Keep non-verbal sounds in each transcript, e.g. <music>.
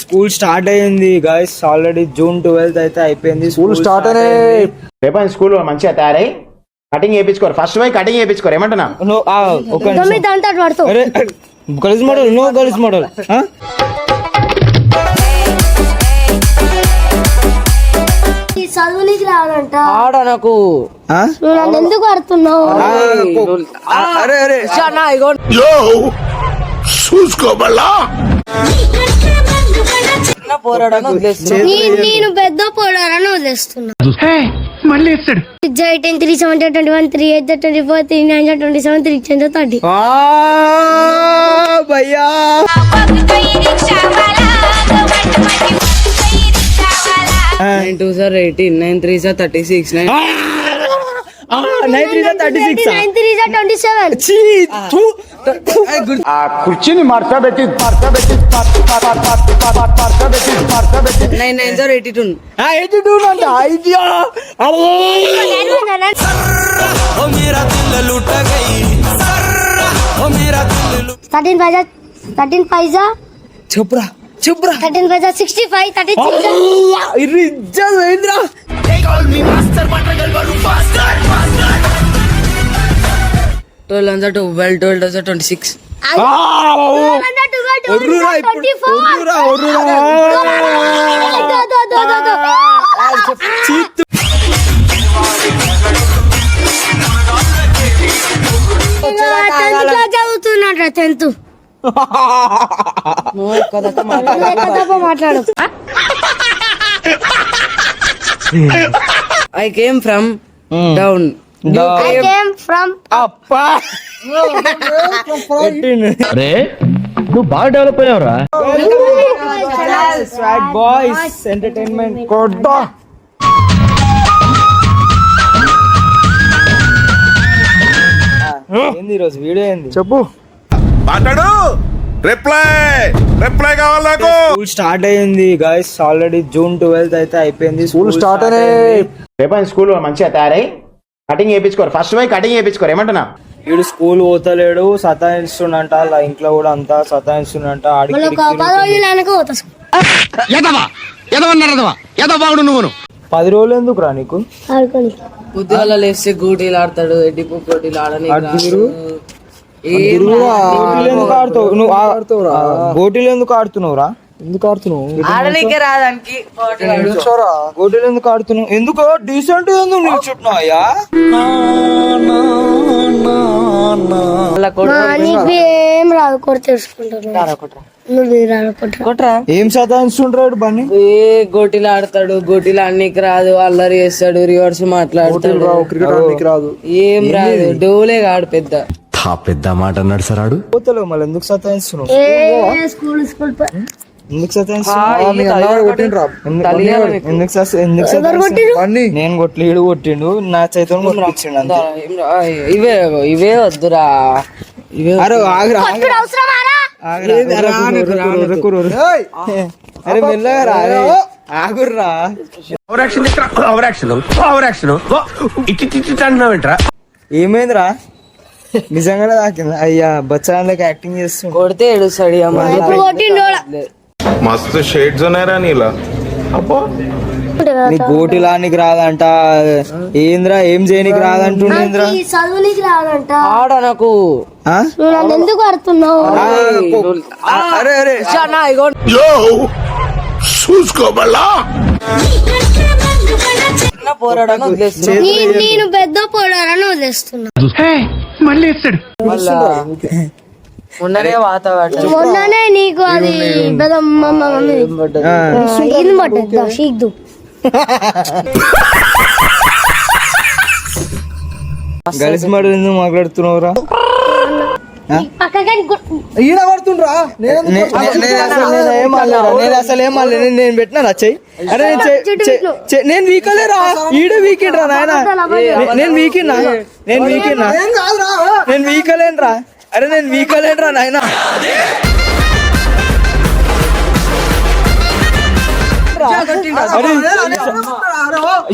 School start అయ్యింది guys already June twelfth అయితే అయిపోయింది. స్కూల్ స్టార్ట్ అనే రేపు స్కూల్ మంచిగా తయారై కటింగ్ చేయించుకోరు. ఫస్ట్ పోయి కటింగ్ చేయించుకోరు. ఏమంటున్నా girls model no girls model ఈ చదువునికి ఆడ నాకు. నన్ను ఎందుకు అడుతున్నావు అరే అరే. ఇగో. చిన్న పోరాడని వదిలేస్తున్నా. నీ- నేను పెద్ద పోడారని వదిలేస్తున్నా. Six eight three seven twenty one three eight twenty four three nine twenty seven three ten thirty ఆ, భయ్యా. Nine two sir eighteen nine three sir thirty six nine కుర్చీని మార్చబెట్టి మార్చబెట్టి మార్చబెట్టి nine nine sir eighty two eighty two అంట idea. Thirteen పైజా thirteen పైజా? చెప్పురా చెప్పురా. థర్టీన్ పైజా సిక్స్టీ ఫైవ్ థర్టీ ఇర్రి ఇజ్జత్ పోయిందిరా. Twelve sir twelve twelve sir twenty six చదువుతున్నట్ట tenth మాట్లాడు I came from down I came from అప్పా. <laughs> పెట్టిండు. రే నువ్వు బాగా డెవలప్ అయ్యావురా. స్వాగ్ బాయ్స్ ఎంటర్టైన్మెంట్ కొడ్డా ఏంది ఈరోజు వీడియో ఏంది? చెప్పు. మాట్లాడు. రిప్లై రిప్లై కావాలి నాకు! స్కూల్ స్టార్ట్ అయ్యింది గైస్ ఆల్రెడీ జూన్ ట్వెల్త్ అయితే అయిపోయింది. స్కూల్ స్టార్ట్ అనే రేపు స్కూల్ మంచిగా తయారై కటింగ్ చేయించుకోరు. ఫస్ట్ పోయి కటింగ్ చేయించుకోరు. ఏమంటున్నా? వీడు స్కూల్ పోతలేడు సతాయిస్తుండంట ఇంట్లో కూడా అంతా సతాయిస్తుండంట ఆడికి పది రోజులు ఎందుకు రా నీకు? ఆడుకొని పొద్దుగాల లేస్తే గూటీలు ఆడతాడు ఎడ్డిపు పోటీలు ఆడని ఎందుకు ఆడుతావు? నువ్వు ఆ- గోటీలు ఎందుకు ఆడుతున్నావు రా? ఎందుకు ఆడుతున్నావు? ఆడనీకే రాదానికి గోటీలు ఎందుకు ఆడుతున్నావు? ఎందుకు? డీసెంట్ ఎందుకు నిల్చుంటున్నావు అయ్యా. ఏం రాదు కొట్రా. ఏం సతాయిస్తుంటాడు బన్నీ? ఏ గోటీలు ఆడతాడు గోటీలు అన్నికి రాదు అల్లరి చేస్తాడు రివర్స్ మాట్లాడతాడు. క్రికెట్ రాదు. ఏం రాదు డోలే కాడు పెద్ద. తా పెద్ద మాట అన్నాడు సార్ ఆడు. మళ్ళీ ఎందుకు సతాయిస్తున్నావు? School school? నేను కొట్లేడు కొట్టిండు. నా కొట్టించిండు అంతే. ఇవే ఇవే వద్దురా. ఇవే అరే ఆగురా. అరే మెల్లగా రా. ఆగుర్రా. ఇట్టి ఇట్టి అంటున్నావేంట్రా? ఏమైందిరా? నిజంగానే తాకింది. అయ్యా బచ్చాలకి యాక్టింగ్ చేస్తుండు. కొడితే ఏడుస్తాడు ఇక మళ్ళీ మస్తు షేడ్స్ ఉన్నాయరా నీలా. అబ్బో. నీ గోటిలా నీకు రాదంట. ఏంద్రా ఏం చేయనీకి రాదంటుండేంద్రా ఈ చదువునికి రాదంట. ఆడ నాకు. ఆ? నువ్వు నన్ను ఎందుకు అడుతున్నావు ఆ, కో- అరే అరే. ఇగో చూసుకోబల్లా చిన్న పోరాడని వదిలేస్తున్నా. నీ- నేను పెద్ద పోడారని వదిలేస్తున్నా. మొన్ననే వాతావరణం. మొన్ననే నీకు అది పెద్ద మమ్మీ. ఇది షీక్దు గలిసి ఎందుకు మాట్లాడుతున్నావురా? ఈడ పడుతుండ్రా నేను అసలు ఏం. నేను పెట్టినా చెయ్యి. అరే నేను నేను వీకలేరా? ఈడ వీకిండ్రా నాయన? నేను వీకిన్నా నేను వీకిన్నా నేను వీకలేనురా. అరే నేను వీకలేనురా నాయన?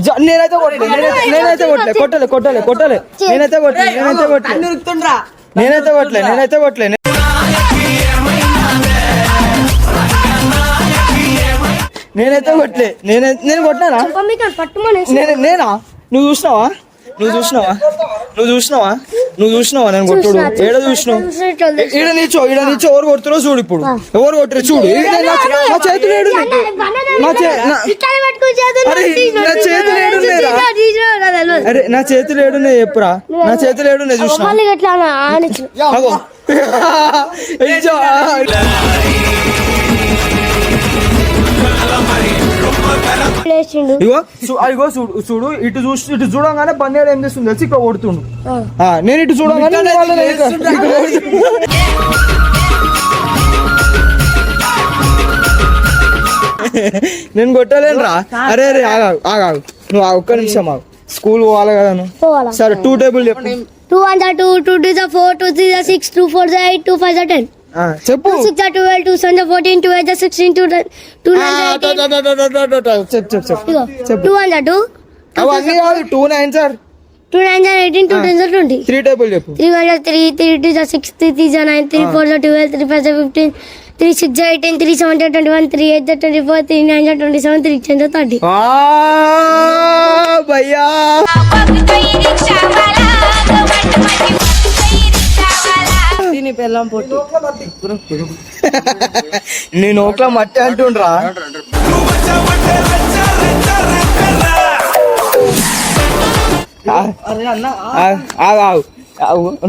జ- నేనైతే కొట్టలే నేనైతే- కొట్టలే కొట్టలే కొట్టలే నేనైతే కొట్టలే నేనైతే కొట్టలే. నేనైతే కొట్టలే నేనైతే కొట్టలే నేనైతే కొట్టలే నేనైతే నేను కొట్టినానా? నేను నేనా? నువ్వు చూసినావా? నువ్వు చూసినావా నువ్వు చూసినావా నువ్వు చూసినావా నేను కొట్టుడు ఏడ చూసినావు ఈడ నీచో ఈడ నీచో ఎవరు కొడుతురో చూడు ఇప్పుడు ఎవరు కొట్టురు చూడు నా చేతులు ఏడు నా చేతులు ఏడున్నాయిరా? అరే నా చేతులు ఏడున్నాయి చెప్పురా నా చేతులు ఏడున్నాయి చూసినా ఇగో ఇగో చూడు చూడు ఇటు చూసి ఇటు చూడంగానే పన్నీరు ఏం చేస్తుంది తెలిసి? ఇక్కడ ఓడుతుండు ఆ, నేను ఇటు చూడంగానే. నేను కొట్టలేను రా అరే అరే ఆగాగు ఆగాగు నువ్వు ఆ ఒక్క నిమిషం ఆగు. స్కూల్ పోవాలి కదా నువ్వు? పోవాలా? సరే టూ టేబుల్ చెప్పు. Two one two two two four two three six two four eight two five ten చెప్పు. టూ సిక్స్ జా ట్వెల్వ్ టూ సెవెన్ జా ఫోర్టీన్ టూ ఎయిట్ జా సిక్స్టీన్ టూ టూ ఆ, నైన్ ట, ట, ట, ట, ట, ట, ట. చెప్పు చెప్పు చెప్పు ఇగో చెప్పు. టూ వన్ జా టూ అవన్నీ కాదు two nine sir two nine జా ఎయిటీన్ టూ టెన్ జా ట్వంటీ త్రీ టేబుల్ చెప్పు. త్రీ వన్ జా త్రీ త్రీ టూ జా సిక్స్ త్రీ త్రీ జా నైన్ త్రీ ఫోర్ జా ట్వెల్వ్ త్రీ ఫైవ్ జా ఫిఫ్టీన్ త్రీ సిక్స్ జా ఎయిటీన్ త్రీ సెవెన్ జా ట్వంటీ వన్ త్రీ ఎయిట్ జా ట్వంటీ ఫోర్ త్రీ నైన్ జా ట్వంటీ సెవెన్ త్రీ టెన్ జా థర్టీ ఆ, దీని పెళ్ళం పొట్టు. నీ నోట్లో మట్టి అంటుండ్రా.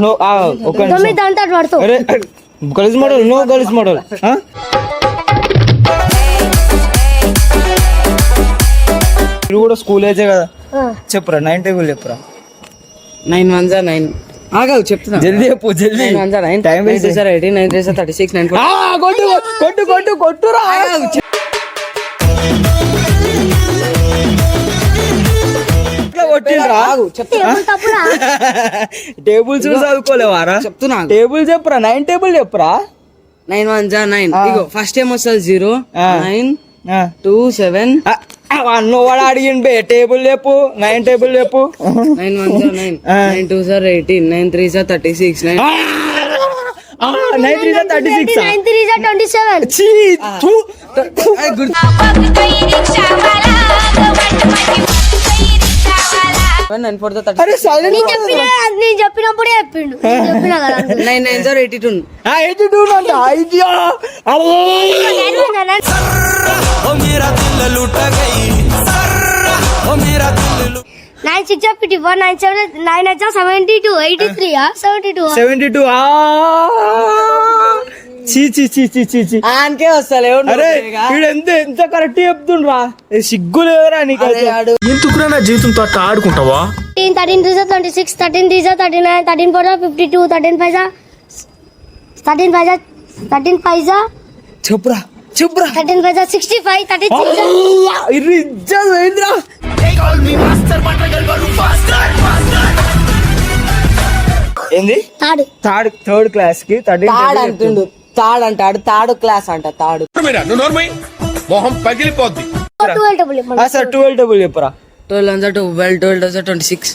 No, girls model no girls model మీరు కూడా స్కూల్ ఏజే కదా. చెప్పురా నైన్ టేబుల్ చెప్పురా. నైన్ వన్ జా నైన్. ఆగావు చెప్తున్నా. జల్దీ చెప్పు జల్దీ. Time waste sir eighteen nine three sir thirty six nine కొట్టు కొట్టు కొట్టు కొట్టురా. టేబుల్స్ చదువుకోలేవారా? చెప్తున్నా. టేబుల్ చెప్పురా నైన్ టేబుల్ చెప్పురా? నైన్ వన్ జా నైన్. ఇగో ఫస్ట్ ఏం వస్తుంది జీరో. నైన్. Two seven. అన్న వాడు అడిగిండు బే టేబుల్ చెప్పు? నైన్ టేబుల్ చెప్పు. నైన్ వన్ జా nine. Nine two sir eighteen nine three sir thirty six nine nine three thirty six nine three జా twenty seven. Nine four thirty అరే silent నేను చెప్పిన నేను చెప్పినప్పుడే చెప్పిండు. <laughs> చెప్పిన కదా nine nine sir eighty two eighty two అంట. Idea! Nine six fifty four nine seven nine వచ్చా seventy two eighty three seventy two seventy two చీ చీ చీ చీ చీ చీ. ఆన్కే వస్తలేవు అరే వీడు ఎంత ఎంత కరెక్ట్ చెప్తుండ్రా? ఏ సిగ్గు లేదురా నీకు ఎందుకురా నా జీవితంతో అట్లా ఆడుకుంటావా? Thirteen thirteen three twenty six thirteen three thirty nine thirteen four fifty two thirteen five thirteen five thirteen five చెప్పురా చెప్పురా. Thirteen five sixty five thirteen six. Irri ఇజ్జత్ పోయిందిరా ఏంది? థర్డ్ థర్డ్ థర్డ్ క్లాస్కి థర్డ్ తాడు అంటుండు. తాడు అంటాడు తాడు క్లాస్ అంట తాడు మొహం పగిలిపోద్ది డబుల్ సార్ ట్వెల్వ్ టేబుల్ చెప్పురా twelve one twelve twelve two twenty six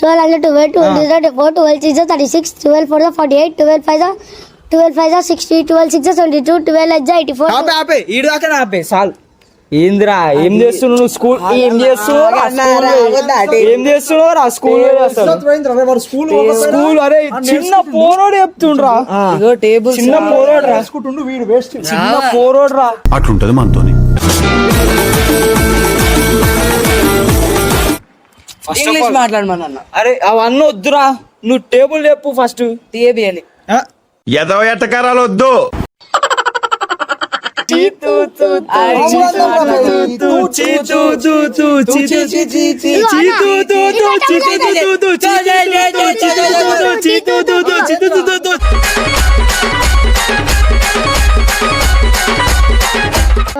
twelve twelve four twelve six thirty six twelve four forty eight twelve five twelve five sixty twelve six seventy two twelve eight eighty four ఆపే ఆపే ఈడు దాకా ఆపే చాలు. ఏందిరా ఏం చేస్తున్నావు నువ్వు స్కూల్ ఏం చేస్తున్నావు ఏం చేస్తున్నావు? రా స్కూల్ అసలు స్కూల్? అరే చిన్న పోరోడు చెప్తుండ్రా. ఇగో టేబుల్ చిన్న పోరోడు రా. చిన్న పోరోడు రా అట్లుంటది మనతోని. ఇంగ్లీష్ మాట్లాడమన్నా అరే అవన్నీ వద్దురా. నువ్వు టేబుల్ చెప్పు ఫస్ట్ టీఏబి అని. ఎదవ ఎట్టకారాలు వద్దు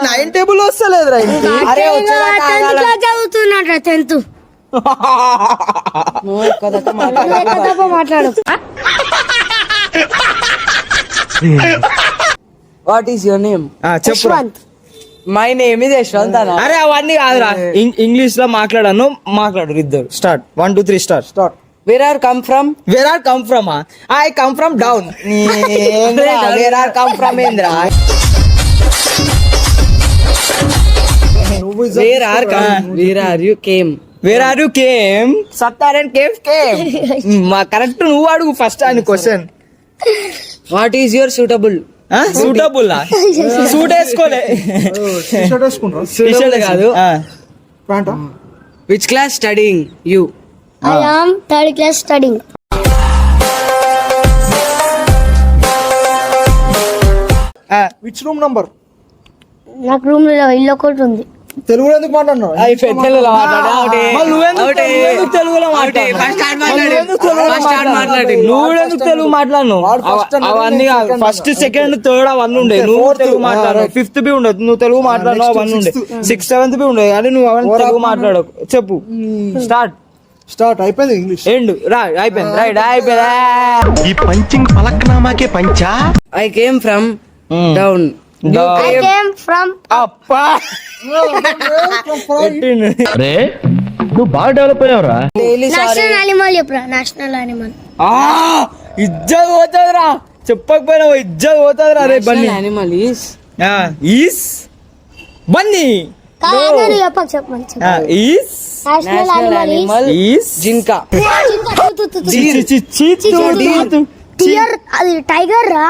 నైన్ టేబుల్ వస్తలేదురా ఇంటికి. అరే చదువుతున్నాడు టెన్త్ మాట్లాడు what is your name Yashwant. My name is Yashwant అన్న. అరే అవన్నీ కాదురా. ఇంగ్లీష్లో మాట్లాడాను మాట్లాడు ఇద్దరు. Start one two three start start where are come from where are come from I come from down where are come from ఏంద్రా? Where are come where are you came where are you came Sattar and cave came మా correct నువ్వు అడుగు first అని question <laughs> what is your suitable suitable suit వేసుకోలే. కాదు. Which class studying you I am third class studying ఆ. Which room number నాకు రూమ్లో ఇల్లు ఒకటి ఉంది. తెలుగులో ఎందుకు మాట్లాడినావు? మాట్లాడు. తెలుగు మాట్లాడు అవన్నీ ఫస్ట్ సెకండ్ థర్డ్ అవన్నీ ఉండే నువ్వు. తెలుగు మాట్లాడు. ఫిఫ్త్ బి ఉండదు నువ్వు తెలుగు మాట్లాడు అవన్నీ ఉండే. సిక్స్త్ సెవెంత్ బి ఉండదు కానీ నువ్వు అవన్నీ తెలుగు ఆపు. మాట్లాడు చెప్పు స్టార్ట్ స్టార్ట్ అయిపోయింది ఇంగ్లీష్. ఎండ్ రా అయిపోయింది. రైట్ అయిపోయింది. ఈ పంచింగ్ పలక్నామాకే పంచా? ఐ కేమ్ ఫ్రమ్ డౌన్ <laughs> నువ్వు బాగా డెవలప్ అయ్యావురా నేషనల్ చెప్పురా ఇజ్జత్ పోతుందిరా. చెప్పకపోయినా ఇజ్జత్ పోతుందిరా రే Bunny. Animal is is Bunny. Tiger రా?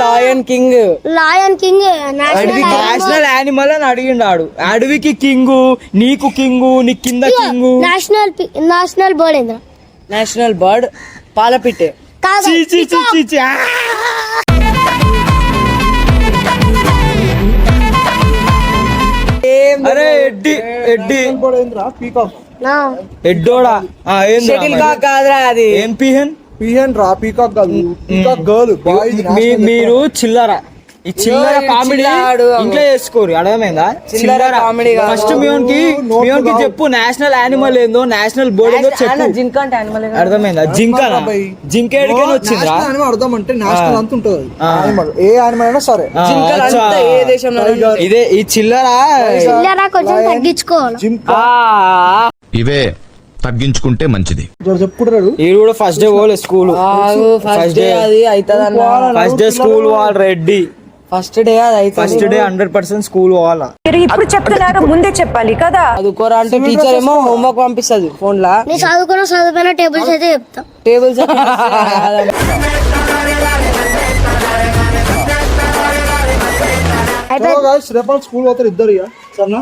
Lion king lion king national national animal అని అడిగిండాడు. అడవికి కింగు నీకు కింగు నీ కింద కింగు నేషనల్ నేషనల్ బర్డ్ ఏంద్రా? నేషనల్ బర్డ్ పాలపిట్టే. అరే ఎడ్డి ఎడ్డి. పీకాక్ ఎడ్డోడా? షటిల్ మరి? కాక్ కాదురా అది. ఏం పిహన్? పిహన్ రా పీకాక్ కాదు. Peacock girl. బాయ్ మీ- మీరు చిల్లర. ఈ చిల్లర కామెడీ. ఇంట్లో చేసుకోరు అర్థమైందా? చిల్లర కామెడీ. ఫస్ట్ మీకి రావు. చెప్పు నేషనల్ యానిమల్ ఏందో నేషనల్ బోర్డ్ ఏందో చెప్పు. జింక అంటే యానిమల్ అర్థమైందా? జింక జింక ఎడికైనా వచ్చిందిరా? యానిమల్ అర్థం అంటే నేషనల్. అంత ఉంటుంది. యానిమల్ ఏ యానిమల్ అయినా సరే. ఏ దేశంలో ఇదే ఈ చిల్లర చిల్లరా కొంచెం తగ్గించుకోవాలి ఇవే తగ్గించుకుంటే మంచిది. చెప్పుకుంటాడు ఈడు కూడా ఫస్ట్ డే పోలే స్కూల్. ఫస్ట్ డే అది ఫస్ట్ డే స్కూల్ వాళ్ళు రెడ్డి. ఫస్ట్ డే అది అవుతుంది first day hundred percent school పోవాలా. మీరు ఇప్పుడు చెప్తున్నారు ముందే చెప్పాలి కదా. చదువుకోరా అంటే టీచర్ ఏమో హోంవర్క్ పంపిస్తుంది ఫోన్ లా నేను చదువుకున్న చదువుకున్న టేబుల్స్ అయితే చెప్తా. టేబుల్స్ అయిపోయింది రేపు స్కూల్ పోతారు ఇద్దరు ఇక సరేనా